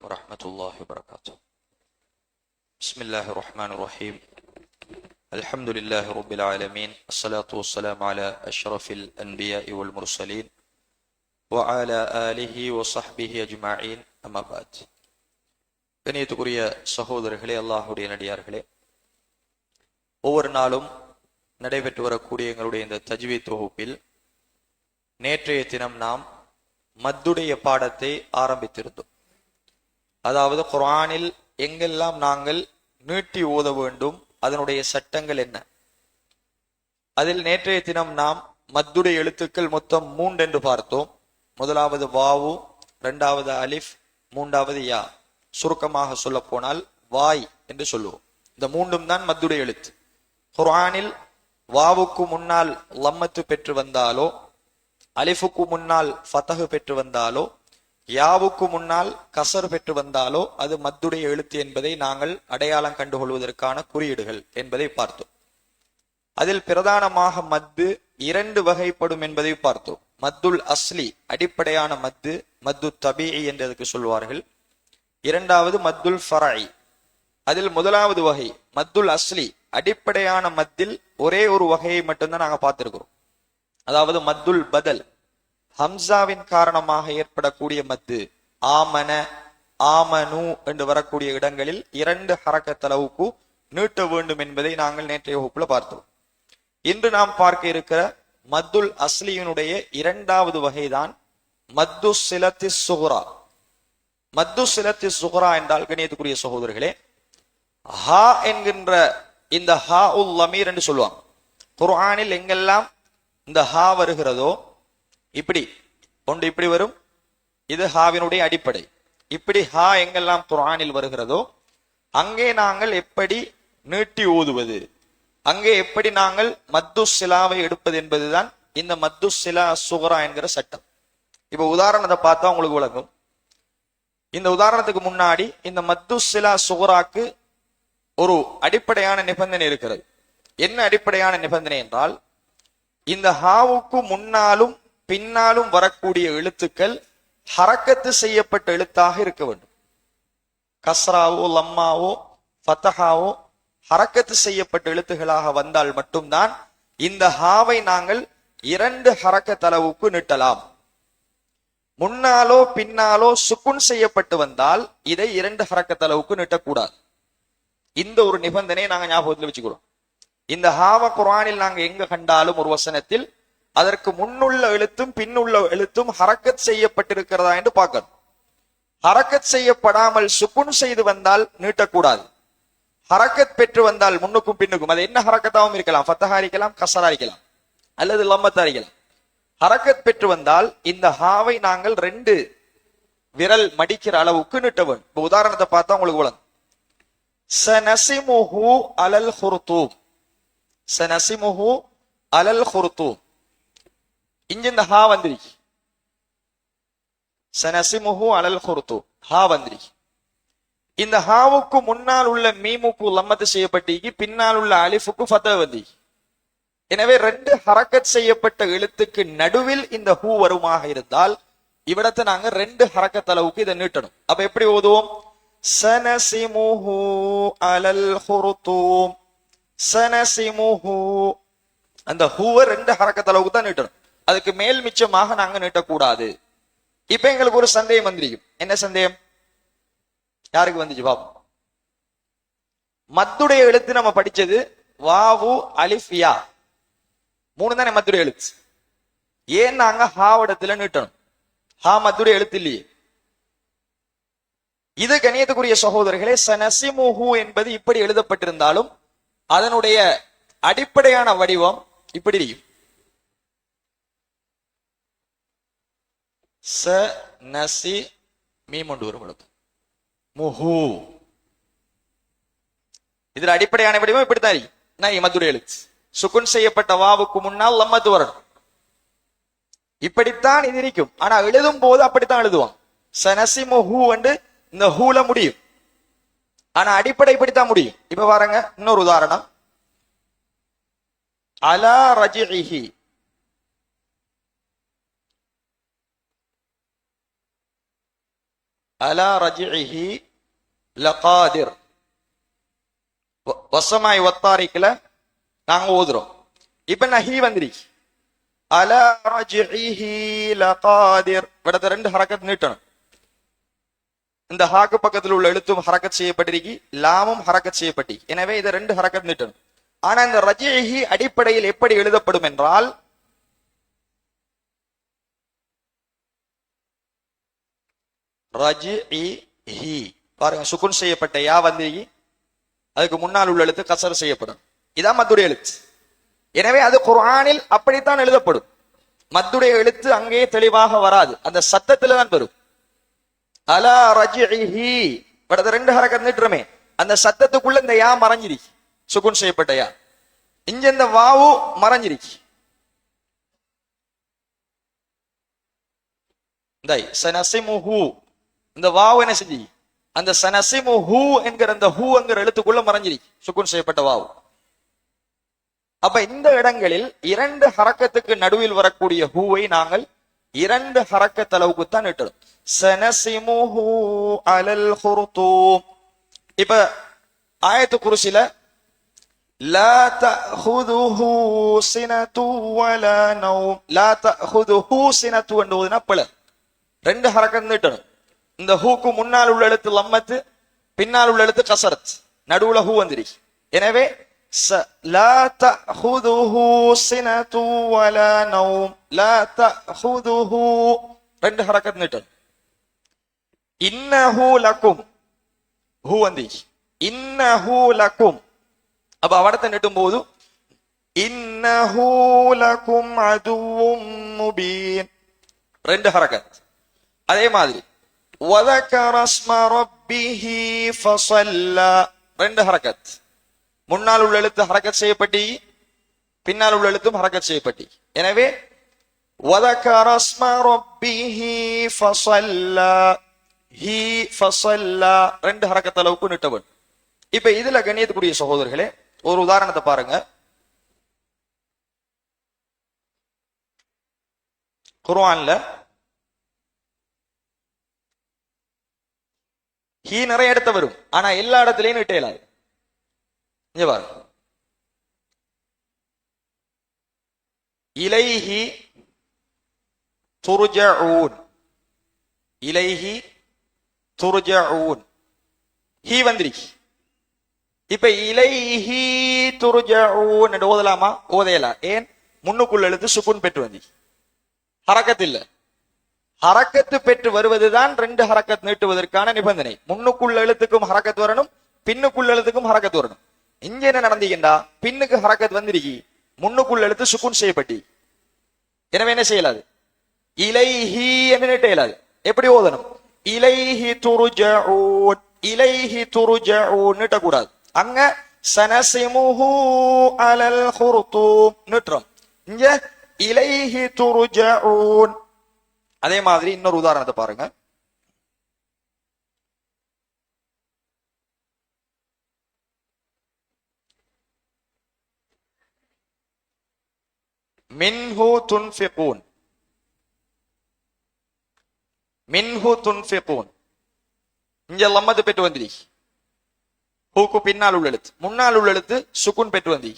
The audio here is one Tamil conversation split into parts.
ورحمة الله وبركاته بسم الله الرحمن الرحيم الحمد لله رب العالمين الصلاة والسلام على أشرف الأنبياء والمرسلين وعلى آله وصحبه أجمعين أما بعد கணியத்துக்குரிய சகோதரர்களே அல்லாஹுடைய நடிகார்களே ஒவ்வொரு நாளும் நடைபெற்று வரக்கூடிய எங்களுடைய இந்த தஜ்வீ தொகுப்பில் நேற்றைய தினம் நாம் மத்துடைய பாடத்தை ஆரம்பித்திருந்தோம் அதாவது குரானில் எங்கெல்லாம் நாங்கள் நீட்டி ஓத வேண்டும் அதனுடைய சட்டங்கள் என்ன? அதில் நேற்றைய தினம் நாம் மத்துடைய எழுத்துக்கள் மொத்தம் மூன்று என்று பார்த்தோம். முதலாவது வாவு இரண்டாவது அலிஃப் மூன்றாவது யா. சுருக்கமாக சொல்ல போனால் வாய் என்று சொல்லுவோம். இந்த மூன்றும் தான் மத்துடைய எழுத்து. குரானில் வாவுக்கு முன்னால் லம்மத்து பெற்று வந்தாலோ அலிஃபுக்கு முன்னால் ஃபத்தகு பெற்று வந்தாலோ யாவுக்கு முன்னால் கசர் பெற்று வந்தாலோ அது மத்துடைய எழுத்து என்பதை நாங்கள் அடையாளம் கண்டுகொள்வதற்கான குறியீடுகள் என்பதை பார்த்தோம். அதில் பிரதானமாக மத்து இரண்டு வகைப்படும் என்பதை பார்த்தோம். மத்துல் அஸ்லி அடிப்படையான மத்து மத்து தபிஐ என்றதுக்கு சொல்வார்கள். இரண்டாவது மத்துல் ஃபராய். அதில் முதலாவது வகை மத்துல் அஸ்லி அடிப்படையான மத்தில் ஒரே ஒரு வகையை மட்டும்தான் நாங்க பார்த்திருக்கிறோம். அதாவது மத்துல் பதல். ஹம்சாவின் காரணமாக ஏற்படக்கூடிய மத்து ஆமன ஆமனு என்று வரக்கூடிய இடங்களில் இரண்டு ஹரக்கத்தளவுக்கு நீட்ட வேண்டும் என்பதை நாங்கள் நேற்றைய வகுப்புல பார்த்தோம். இன்று நாம் பார்க்க இருக்கிற மத்துல் அஸ்லியினுடைய இரண்டாவது வகைதான் மத்து சிலத்தி சுகுரா மத்து சிலத்தி சுகுரா என்றால் கணியத்துக்குரிய சகோதரர்களே ஹா என்கின்ற இந்த ஹா உல் லமீர் என்று சொல்லுவாங்க. குர்ஆனில் எங்கெல்லாம் இந்த ஹா வருகிறதோ இப்படி ஒன்று இப்படி வரும்? இது ஹாவினுடைய அடிப்படை. இப்படி ஹா எங்கெல்லாம் குரானில் வருகிறதோ அங்கே நாங்கள் எப்படி நீட்டி ஓதுவது அங்கே எப்படி நாங்கள் மத்து சிலாவை எடுப்பது என்பதுதான் இந்த மத்து சிலா சுகரா என்கிற சட்டம். இப்ப உதாரணத்தை பார்த்தா உங்களுக்கு விளங்கும். இந்த உதாரணத்துக்கு முன்னாடி இந்த மத்து சிலா சுகராக்கு ஒரு அடிப்படையான நிபந்தனை இருக்கிறது. என்ன அடிப்படையான நிபந்தனை என்றால் இந்த ஹாவுக்கு முன்னாலும் பின்னாலும் வரக்கூடிய எழுத்துக்கள் ஹரக்கத்து செய்யப்பட்ட எழுத்தாக இருக்க வேண்டும். கஸ்ராவோ லம்மாவோ ஃபத்தஹாவோ ஹரக்கத்து செய்யப்பட்ட எழுத்துகளாக வந்தால் மட்டும்தான் இந்த ஹாவை நாங்கள் இரண்டு ஹரக்கத்தளவுக்கு நீட்டலாம். முன்னாலோ பின்னாலோ சுக்குன் செய்யப்பட்டு வந்தால் இதை இரண்டு ஹரக்கத்தளவுக்கு நீட்டக்கூடாது. இந்த ஒரு நிபந்தனையை நாங்கள் ஞாபகத்தில் வச்சுக்கிறோம். இந்த ஹாவ குரானில் நாங்கள் எங்க கண்டாலும் ஒரு வசனத்தில் அதற்கு முன்னுள்ள எழுத்தும் பின்னுள்ள எழுத்தும் ஹரக்கத் செய்யப்பட்டிருக்கிறதா என்று பார்க்கணும். ஹரக்கத் செய்யப்படாமல் சுக்குன் செய்து வந்தால் நீட்டக்கூடாது. ஹரக்கத் பெற்று வந்தால் முன்னுக்கும் பின்னுக்கும். அது என்ன ஹரக்கத்தாவும் இருக்கலாம். ஃபத்தஹா இருக்கலாம் கசரா இருக்கலாம் அல்லது லம்மத்தா இருக்கலாம் ஹரக்கத் பெற்று வந்தால் இந்த ஹாவை நாங்கள் ரெண்டு விரல் மடிக்கிற அளவுக்கு நீட்ட வேண்டும். இப்ப உதாரணத்தை பார்த்தா உங்களுக்கு உலகம் சனசிமுஹு அலல் ஹுர்தூம். சனசிமுஹு அலல் ஹுர்தூம். இங்க இந்த ஹா வந்திருக்கு சனசிமுஹு அலல் ஹுர்தூம் ஹா வந்துருக்கு இந்த ஹாவுக்கு முன்னால் உள்ள மீமுக்கு லம்மத்து செய்யப்பட்டிருக்கு பின்னால் உள்ள அலிஃபுக்கு ஃபத்த வந்து எனவே ரெண்டு ஹரக்கத் செய்யப்பட்ட எழுத்துக்கு நடுவில் இந்த ஹூ வருமாக இருந்தால் இவ்விடத்தை நாங்க ரெண்டு ஹரக்கத் அளவுக்கு இதை நீட்டணும். அப்ப எப்படி ஓதுவோம்? சனசிமுஹு அலல் ஹுருத்தூம் சனசிமுஹு. அந்த ஹூவை ரெண்டு ஹரக்கத் அளவுக்கு தான் நீட்டணும். அதுக்கு மேல் மிச்சமாக நாங்க நீட்டக்கூடாது. இப்ப எங்களுக்கு ஒரு சந்தேகம் வந்திருக்கும். என்ன சந்தேகம்? யாருக்கு வந்துச்சு? பாப்போம். மத்துடைய எழுத்து நம்ம படிச்சது வாவு அலிஃபியா மூணு தானே மத்துடைய எழுத்து? ஏன் நாங்க ஹாவடத்துல நீட்டணும்? ஹா மத்துடைய எழுத்து இல்லையே. இது கணியத்துக்குரிய சகோதரர்களே சனசிமுஹு என்பது இப்படி எழுதப்பட்டிருந்தாலும் அதனுடைய அடிப்படையான வடிவம் இப்படி இருக்கும் ச நசி மீமொண்டு வரும் எழுத்து முஹு. இதுல அடிப்படையான வடிவம் இப்படித்தான் இருக்கு. நான் இமத்துடைய எழுத்து. சுக்குன் செய்யப்பட்ட வாவுக்கு முன்னால் லம்மத்து வரணும். இப்படித்தான் இது இருக்கும். ஆனா எழுதும் போது அப்படித்தான் எழுதுவான். சனசிமு ஹூ வந்து இந்த ஹூல முடியும். ஆனா அடிப்படை இப்படித்தான் முடியும். இப்ப பாருங்க இன்னொரு உதாரணம். அலா ரஜிஹி. அலா ரஜிஹி லகாதிர். வசமாய் ஒத்தாரிக்கல நாங்க ஓதுறோம். இப்ப நான் ஹீ வந்துருச்சு. அலா ரஜிஹி லகாதிர். விடத்த ரெண்டு ஹரக்கத் நீட்டணும். இந்த ஹாக்கு பக்கத்தில் உள்ள எழுத்தும் ஹரக்கத் செய்யப்பட்டிருக்கி லாமும் ஹரக்கத் செய்யப்பட்டிருக்கு. எனவே இதை ரெண்டு ஹரக்கத் நீட்டணும். ஆனா இந்த ரஜிஹி அடிப்படையில் எப்படி எழுதப்படும் என்றால் ரஜிஹி பாருங்க சுக்குன் செய்யப்பட்ட யா வந்து அதுக்கு முன்னால் உள்ள எழுத்து கசர் செய்யப்படும். இதான் மத்துடைய எழுத்து. எனவே அது குரானில் அப்படித்தான் எழுதப்படும். மத்துடைய எழுத்து அங்கே தெளிவாக வராது. அந்த சத்தத்துல தான் வரும். அலா ரஜிஹி படத்தை ரெண்டு ஹரக்கத் நிட்டுறமே அந்த சத்தத்துக்குள்ள இந்த யா மறைஞ்சிருக்கு சுகுன் செய்யப்பட்ட யா. இங்க இந்த வாவு மறைஞ்சிருக்கு இந்த சனசிமுஹு. இந்த வாவு என்ன செஞ்சு அந்த சனசிமுஹு என்கிற அந்த ஹூ என்கிற எழுத்துக்குள்ள மறைஞ்சிருக்கு சுக்குன் செய்யப்பட்ட வாவு அப்ப இந்த இடங்களில் இரண்டு ஹரக்கத்துக்கு நடுவில் வரக்கூடிய ஹூவை நாங்கள் இரண்டு ஹரக்கத் அளவுக்கு தான் இட்டணும் சனசிமுஹு அலல் ஹுர்தூம் இப்ப ஆயத்து குருசில لا تأخذه سنة ولا نوم لا تأخذه سنة என்பதுனா பிழை ரெண்டு ஹரக்கத் நீட்டணும் இந்த ஹூக்கு முன்னால் உள்ள எழுத்து லம்மத்து பின்னால் உள்ள எழுத்து கசரத் நடுவுல ஹூ வந்துருச்சு எனவே ச- لا تأخذه سنة ولا نوم لا تأخذه ரெண்டு ஹரக்கத் நீட்டணும் இன்னஹு லக்கும் ஹூ வந்துச்சு இன்னஹு லக்கும் அப்ப அவடத்தை நெட்டும் போது இன்னஹு லக்கும் அதுவும் முபீன் ரெண்டு ஹரக்கத் அதே மாதிரி وذكر اسم ربه فصلى ரெண்டு ஹரக்கத் முன்னால் உள்ள எழுத்து ஹரக்கத் செய்யப்பட்டி பின்னால் உள்ள எழுத்தும் ஹரக்கத் செய்யப்பட்டி எனவே وذكر اسم ربه فصلى ஹி ஃபஸல்லா ரெண்டு ஹரக்கத் அளவுக்கு நிட்டவன் இப்ப இதுல கண்ணியத்துக்குரிய சகோதரர்களே ஒரு உதாரணத்தை பாருங்க குர்ஆன்ல கீ நிறைய இடத்த வரும். ஆனா எல்லா இடத்துலயும் நிட்ட இயலாது இங்க பாருங்க இலைஹி துர்ஜஊன் இலைஹி துர்ஜஊன் ஹீ வந்திருக்கு. இப்ப இலைஹி துர்ஜஊன் என்று ஓதலாமா? ஓதையலா? ஏன்? முன்னுக்குள்ள எழுத்து சுக்குன் பெற்று வந்து ஹரக்கத் ஹரக்கத்து பெற்று வருவதுதான் ரெண்டு ஹரக்கத் நீட்டுவதற்கான நிபந்தனை. முன்னுக்குள்ள எழுத்துக்கும் ஹரக்கத் வரணும் பின்னுக்குள்ள எழுத்துக்கும் ஹரக்கத் வரணும். இங்க என்ன நடந்தீங்கடா பின்னுக்கு ஹரக்கத் வந்திருக்கி முன்னுக்குள்ள எழுத்து சுக்குன் செய்யப்பட்டி. எனவே என்ன செய்யலாது? இலைஹி என்று நீட்ட இயலாது எப்படி ஓதணும்? இலைஹி துருஜஊன் இலைஹி துருஜஊன் நீட்டக்கூடாது. அங்க சனசிமுஹு அலல் ஹுர்தூம் நீட்டுறோம். இங்க இலைஹி துருஜஊன் அதே மாதிரி இன்னொரு உதாரணத்தை பாருங்க. மின்ஹு துன்ஃபிகூன். மின்ஹு துன்ஃபிகூன். இங்க லம்மது பெற்று வந்திரி. ஹூக்கு பின்னால் உள்ள எழுத்து. முன்னால் உள்ள எழுத்து சுக்குன் பெற்று வந்தி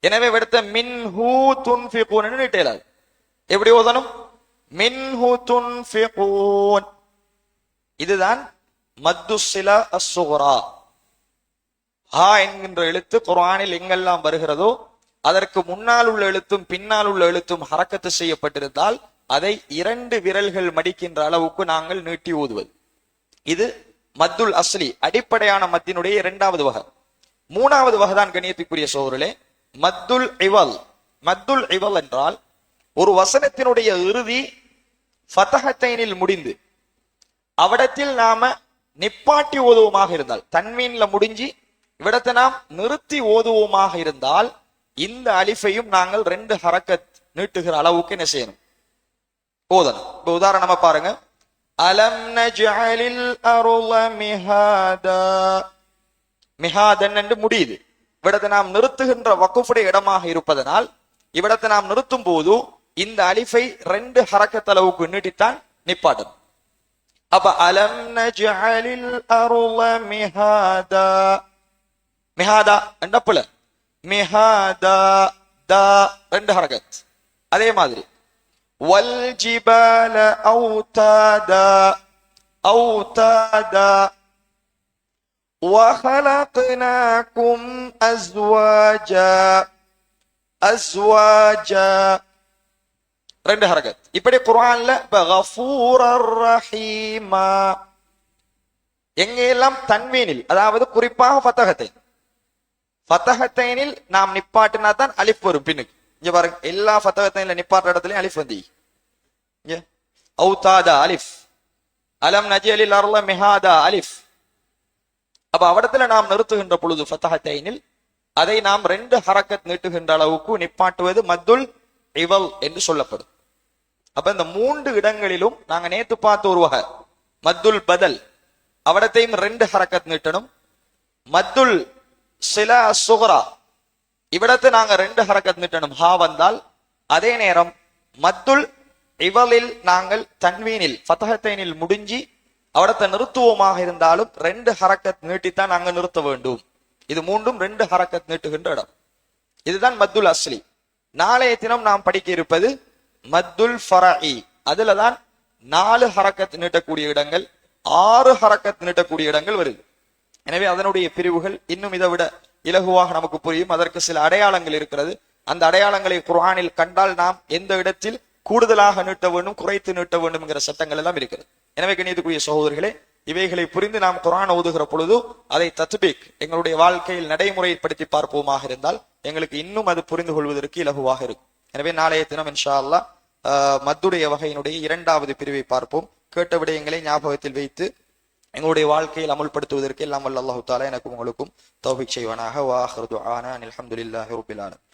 எனவே விடுத்த மின்ஹு துன்ஃபிகூன் நீட்டேலாது. எப்படி ஓதனும் மின்ஹு துன்ஃபிகூன். இதுதான் மத்துசில அசுகுரா அசுகரா ஹா என்கின்ற எழுத்து குர்ஆனில் எங்கெல்லாம் வருகிறதோ அதற்கு முன்னால் உள்ள எழுத்தும் பின்னால் உள்ள எழுத்தும் ஹரக்கத்து செய்யப்பட்டிருந்தால் அதை இரண்டு விரல்கள் மடிக்கின்ற அளவுக்கு நாங்கள் நீட்டி ஊதுவது. இது மத்துல் அஸ்லி அடிப்படையான மத்தினுடைய இரண்டாவது வகை. மூணாவது வகைதான் கணியத்துக்குரிய சோதரலே மத்துல் இவல். மத்துல் இவல் என்றால் ஒரு வசனத்தினுடைய இறுதி ஃபதஹத்தைனில் முடிந்து அவடத்தில் நாம நிப்பாட்டி ஓதுவோமாக இருந்தால் தன்மீன்ல முடிஞ்சு இவ்விடத்தை நாம் நிறுத்தி ஓதுவோமாக இருந்தால் இந்த அலிஃபையும் நாங்கள் ரெண்டு ஹரக்கத் நீட்டுகிற அளவுக்கு என்ன செய்யணும்? ஓதணும். இப்ப உதாரணமா பாருங்க. அலம் நஜலில் அருள மிஹாதா. மிஹாதன் என்று முடியுது. இவ்விடத்தை நாம் நிறுத்துகின்ற வக்குஃபுடைய இடமாக இருப்பதனால் இவ்விடத்தை நாம் நிறுத்தும் போது இந்த அலிஃபை ரெண்டு ஹரக்கத் அளவுக்கு நீட்டித்தான் நிப்பாட்டணும் அப்ப அலம் நஜ்அலில் அருள மிஹாதா மிஹாதா ரெண்டப்புல மிஹாதா தா ரெண்டு ஹரகத் அதே மாதிரி வல் ஜிபால அவுதாதா அவுதாதா وخلقناكم أزواجا أزواجا ரெண்டு ஹரகத். இப்படி குரான்ல ரஹீமா எங்கெல்லாம் தன்வீனில் அதாவது குறிப்பாக ஃபத்தகத்தை ஃபத்தகத்தைனில் நாம் நிப்பாட்டினா தான் அலிஃப் வரும் பின்னுக்கு இங்க பாருங்க எல்லா ஃபத்தகத்தைனில நிப்பாட்டுற இடத்துலயும் அலிஃப் வந்து. இங்க. ஔதாதா அலிஃப். அலம் நஜி அலில் அருள மிஹாதா அலிஃப். அப்ப அவடத்துல நாம் நிறுத்துகின்ற பொழுது ஃபத்தஹத்தைனில் அதை நாம் ரெண்டு ஹரக்கத் நீட்டுகின்ற அளவுக்கு நிப்பாட்டுவது மத்துல் இவல் என்று சொல்லப்படும். அப்ப இந்த மூன்று இடங்களிலும் நாங்க நேத்து பார்த்த ஒரு வகை. மத்துல் பதல். அவடத்தையும் ரெண்டு ஹரக்கத் நீட்டணும். மத்துல் சில சுகரா இவ்விடத்தை நாங்க ரெண்டு ஹரக்கத் நீட்டணும். ஹா வந்தால் அதே நேரம் மத்துல் இவலில் நாங்கள் தன்வீனில் ஃபத்தஹத்தைனில் முடிஞ்சி அவடத்தை நிறுத்துவோமாக இருந்தாலும் ரெண்டு ஹரக்கத் நீட்டித்தான் நாங்கள் நிறுத்த வேண்டும். இது மூன்றும் ரெண்டு ஹரக்கத் நீட்டுகின்ற இடம். இதுதான் மத்துல் அஸ்லி. நாளைய தினம் நாம் படிக்க இருப்பது மத்துல் ஃபரஇ அதுல தான் நாலு ஹரக்கத் நீட்டக்கூடிய இடங்கள் ஆறு ஹரக்கத் நீட்டக்கூடிய இடங்கள் வருது. எனவே அதனுடைய பிரிவுகள் இன்னும் இதை விட இலகுவாக நமக்கு புரியும். அதற்கு சில அடையாளங்கள் இருக்கிறது. அந்த அடையாளங்களை குர்ஆனில் கண்டால் நாம் எந்த இடத்தில் கூடுதலாக நீட்ட வேண்டும் குறைத்து நீட்ட வேண்டும் என்கிற சட்டங்கள் எல்லாம் இருக்கிறது. எனவே கணியத்துக்குரிய சகோதரர்களே இவைகளை புரிந்து நாம் குரான் ஓதுகிற பொழுது அதை தத்பீக் எங்களுடைய வாழ்க்கையில் நடைமுறைப்படுத்தி பார்ப்போமாக இருந்தால் எங்களுக்கு இன்னும் அது புரிந்து கொள்வதற்கு இலகுவாக இருக்கும். எனவே நாளைய தினம் இன்ஷா அல்லாஹ் ஆஹ், மத்துடைய வகையினுடைய இரண்டாவது பிரிவை பார்ப்போம். கேட்ட விடயங்களை ஞாபகத்தில் வைத்து எங்களுடைய வாழ்க்கையில் அமுல்படுத்துவதற்கு எல்லாம் வல்ல அல்லாஹு தாலா எனக்கும் உங்களுக்கும் தௌஃபிக் செய்வானாக. வாஹர் துஆனா அனில் ரப்பில் ஆலமீன்.